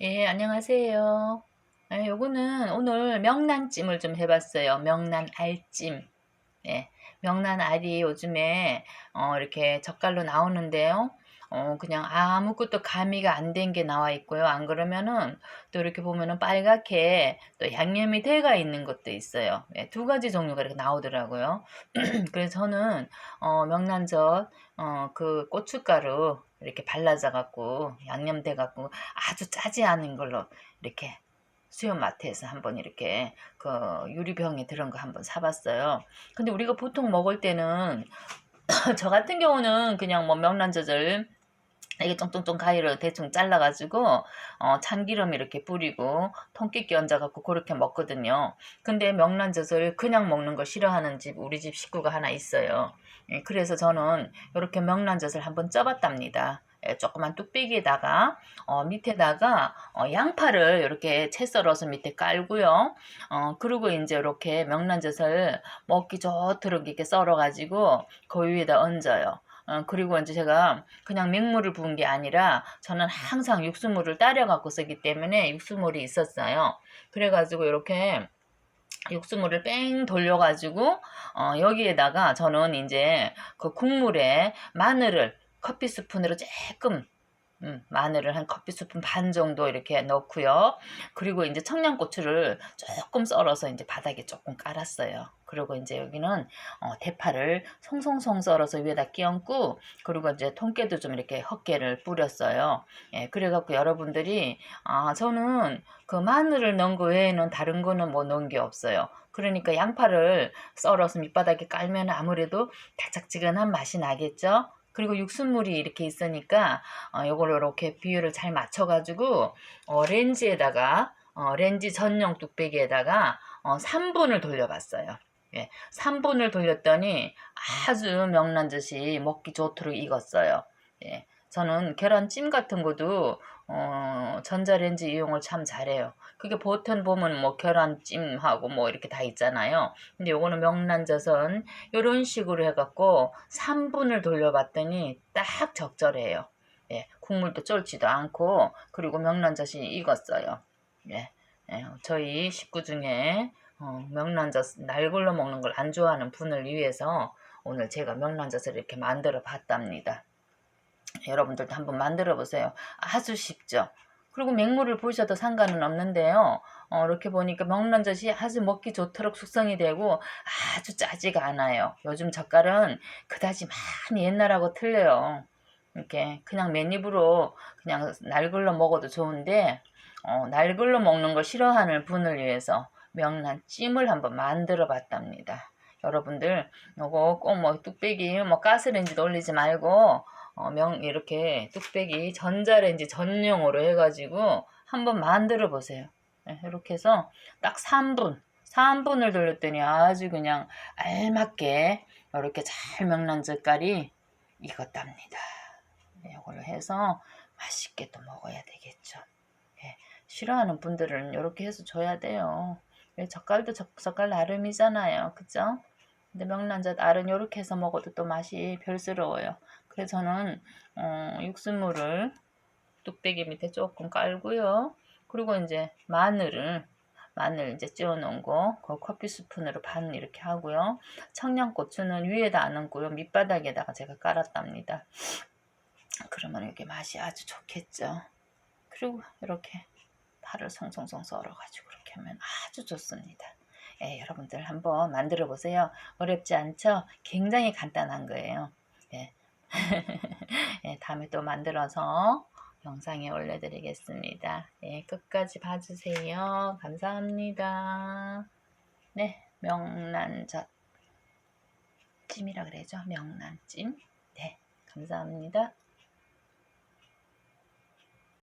예, 안녕하세요. 예, 요거는 오늘 명란찜을 좀 해봤어요. 명란 알찜. 예, 명란 알이 요즘에 어, 이렇게 젓갈로 나오는데요. 어, 그냥 아무것도 가미가 안 된 게 나와 있고요. 안 그러면은 또 이렇게 보면은 빨갛게 또 양념이 돼가 있는 것도 있어요. 예, 두 가지 종류가 이렇게 나오더라고요. 그래서 저는 어, 명란젓, 어, 그 고춧가루 이렇게 발라져 갖고 양념 돼 갖고 아주 짜지 않은 걸로 이렇게 수협마트에서 한번 이렇게 그 유리병에 들은 거 한번 사봤어요. 근데 우리가 보통 먹을 때는 저 같은 경우는 그냥 뭐 명란젓을 이게 쫑쫑쫑 가위로 대충 잘라가지고 어, 참기름 이렇게 뿌리고 통깨끼 얹어갖고 그렇게 먹거든요. 근데 명란젓을 그냥 먹는 거 싫어하는 집 우리 집 식구가 하나 있어요. 예, 그래서 저는 이렇게 명란젓을 한번 쪄봤답니다. 예, 조그만 뚝배기에다가 어, 밑에다가 어, 양파를 이렇게 채 썰어서 밑에 깔고요. 어, 그리고 이제 이렇게 명란젓을 먹기 좋도록 이렇게 썰어가지고 그 위에다 얹어요. 어, 그리고 이제 제가 그냥 맹물을 부은 게 아니라 저는 항상 육수물을 따려 갖고 쓰기 때문에 육수물이 있었어요. 그래가지고 이렇게 육수물을 뺑 돌려가지고 어, 여기에다가 저는 이제 그 국물에 마늘을 커피 스푼으로 조금 음, 마늘을 한 커피 스푼 반 정도 이렇게 넣고요. 그리고 이제 청양고추를 조금 썰어서 이제 바닥에 조금 깔았어요. 그리고 이제 여기는 어, 대파를 송송송 썰어서 위에다 끼얹고 그리고 이제 통깨도 좀 이렇게 헛개를 뿌렸어요. 예, 그래갖고 여러분들이 아 저는 그 마늘을 넣은 거 외에는 다른 거는 뭐 넣은 게 없어요. 그러니까 양파를 썰어서 밑바닥에 깔면 아무래도 달짝지근한 맛이 나겠죠. 그리고 육수물이 이렇게 있으니까 어, 요걸 이렇게 비율을 잘 맞춰가지고 어, 렌즈에다가 어, 렌즈 전용 뚝배기에다가 어, 3분을 돌려봤어요. 예, 3분을 돌렸더니 아주 명란젓이 먹기 좋도록 익었어요. 예, 저는 계란찜 같은 것도 어, 전자레인지 이용을 참 잘해요. 그게 보통 보면 뭐 계란찜하고 뭐 이렇게 다 있잖아요. 근데 요거는 명란젓은 이런 식으로 해갖고 3분을 돌려봤더니 딱 적절해요. 예, 국물도 쫄지도 않고 그리고 명란젓이 익었어요. 예, 예 저희 식구 중에 어, 명란젓 날골로 먹는 걸 안 좋아하는 분을 위해서 오늘 제가 명란젓을 이렇게 만들어 봤답니다. 여러분들도 한번 만들어 보세요. 아주 쉽죠. 그리고 맹물을 부으셔도 상관은 없는데요. 어, 이렇게 보니까 명란젓이 아주 먹기 좋도록 숙성이 되고 아주 짜지가 않아요. 요즘 젓갈은 그다지 많이 옛날하고 틀려요. 이렇게 그냥 맨입으로 그냥 날글로 먹어도 좋은데 어, 날글로 먹는 걸 싫어하는 분을 위해서 명란찜을 한번 만들어 봤답니다. 여러분들 요거 꼭 뭐 뚝배기 뭐 가스레인지 돌리지 말고 어, 명 이렇게 뚝배기 전자레인지 전용으로 해가지고 한번 만들어 보세요. 네, 이렇게 해서 딱 3분 3분을 돌렸더니 아주 그냥 알맞게 이렇게 잘 명란 젓갈이 익었답니다. 네, 이걸로 해서 맛있게 또 먹어야 되겠죠. 네, 싫어하는 분들은 이렇게 해서 줘야 돼요. 젓갈도 젓, 젓갈 나름이잖아요. 그죠? 근데 명란젓 알은 이렇게 해서 먹어도 또 맛이 별스러워요. 그래서 저는 어, 육수물을 뚝배기 밑에 조금 깔고요. 그리고 이제 마늘을 마늘 이제 찌워 놓은 거, 그 커피 스푼으로 반 이렇게 하고요. 청양고추는 위에다 안 얹고요. 밑바닥에다가 제가 깔았답니다. 그러면 이게 맛이 아주 좋겠죠. 그리고 이렇게 파를 송송송 썰어가지고 이렇게 하면 아주 좋습니다. 예, 여러분들 한번 만들어 보세요. 어렵지 않죠? 굉장히 간단한 거예요. 예. 예, 다음에 또 만들어서 영상에 올려드리겠습니다. 예, 끝까지 봐주세요. 감사합니다. 네, 명란젓 찜이라 그래죠. 명란찜. 네, 감사합니다.